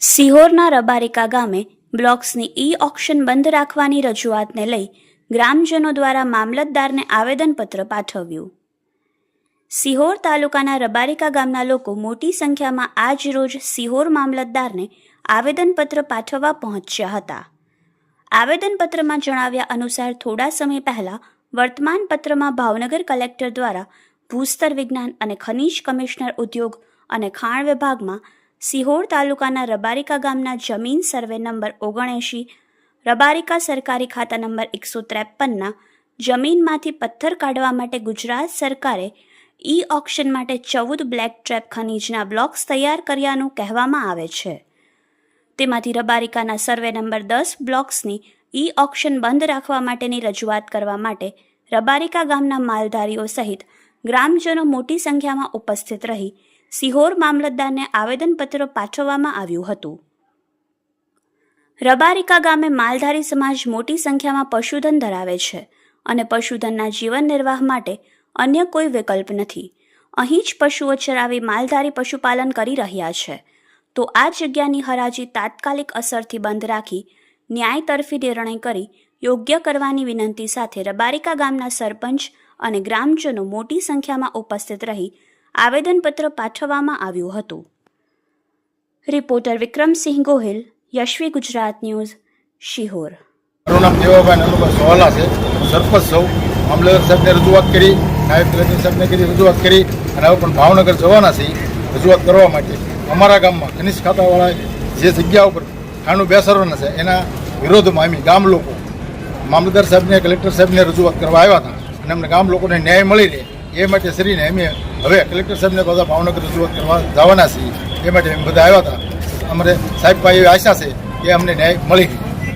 સિહોરના રબારિકા ગામે બ્લોક્સની ઈ ઓક્શન બંધ રાખવાની રજૂઆતને લઈ ગ્રામજનો દ્વારા મામલતદારને આવેદનપત્ર પાઠવ્યું. સિહોર તાલુકાના રબારિકા ગામના લોકો મોટી સંખ્યામાં આજ રોજ સિહોર મામલતદારને આવેદનપત્ર પાઠવવા પહોંચ્યા હતા. આવેદનપત્રમાં જણાવ્યા અનુસાર થોડા સમય પહેલા વર્તમાન પત્રમાં ભાવનગર કલેક્ટર દ્વારા ભૂસ્તર વિજ્ઞાન અને ખનિજ કમિશનર ઉદ્યોગ અને ખાણ વિભાગમાં સિહોર તાલુકાના રબારિકા ગામના જમીન સર્વે નંબર ઓગણએંશી, રબારિકા સરકારી ખાતા નંબર એકસો ત્રેપનના જમીનમાંથી પથ્થર કાઢવા માટે ગુજરાત સરકારે ઈ ઓક્શન માટે ચૌદ બ્લેક ટ્રેપ ખનીજના બ્લોક્સ તૈયાર કર્યાનું કહેવામાં આવે છે. તેમાંથી રબારિકાના સર્વે નંબર દસ બ્લોક્સની ઈ ઓક્શન બંધ રાખવા માટેની રજૂઆત કરવા માટે રબારિકા ગામના માલધારીઓ સહિત ગ્રામજનો મોટી સંખ્યામાં ઉપસ્થિત રહી સિહોર મામલતદારને આવેદનપત્ર પાઠવવામાં આવ્યું હતું. રબારિકા ગામે માલધારી સમાજ મોટી સંખ્યામાં પશુધન ધરાવે છે અને પશુધનના જીવન નિર્વાહ માટે અન્ય કોઈ વિકલ્પ નથી. અહીં જ પશુઓ ચરાવી માલધારી પશુપાલન કરી રહ્યા છે. તો આ જગ્યાની હરાજી તાત્કાલિક અસરથી બંધ રાખી ન્યાયતરફી નિર્ણય કરી યોગ્ય કરવાની વિનંતી સાથે રબારિકા ગામના સરપંચ અને ગ્રામજનો મોટી સંખ્યામાં ઉપસ્થિત રહી આવેદનપત્ર પાઠવવામાં આવ્યું હતું. Reporter Vikramsinh Gohil, Yashvi Gujarat news, Sihor. મારું નામ છે. છું. રજૂઆત કરી, નાયબ કલેક્ટર સાહેબને કરી રજૂઆત કરી, અને હવે પણ ભાવનગર જવાના છીએ રજૂઆત કરવા માટે. અમારા ગામમાં ખનિજ ખાતાવાળાએ જે જગ્યા ઉપર ખાણું બેસાડવાના છે. એના વિરોધમાં અમે ગામ લોકો, મામલતદાર સાહેબને, કલેક્ટર સાહેબને રજૂઆત કરવા આવ્યા હતા અને અમને ગામ લોકોને ન્યાય મળી રહે એ માટે શ્રીને અમે હવે કલેક્ટર સાહેબને બધા ભાવનગર રજૂઆત કરવા જવાના છીએ. એ માટે અમે બધા આવ્યા હતા. અમારે સાહેબ પાસે એવી આશા છે કે અમને ન્યાય મળી રહે.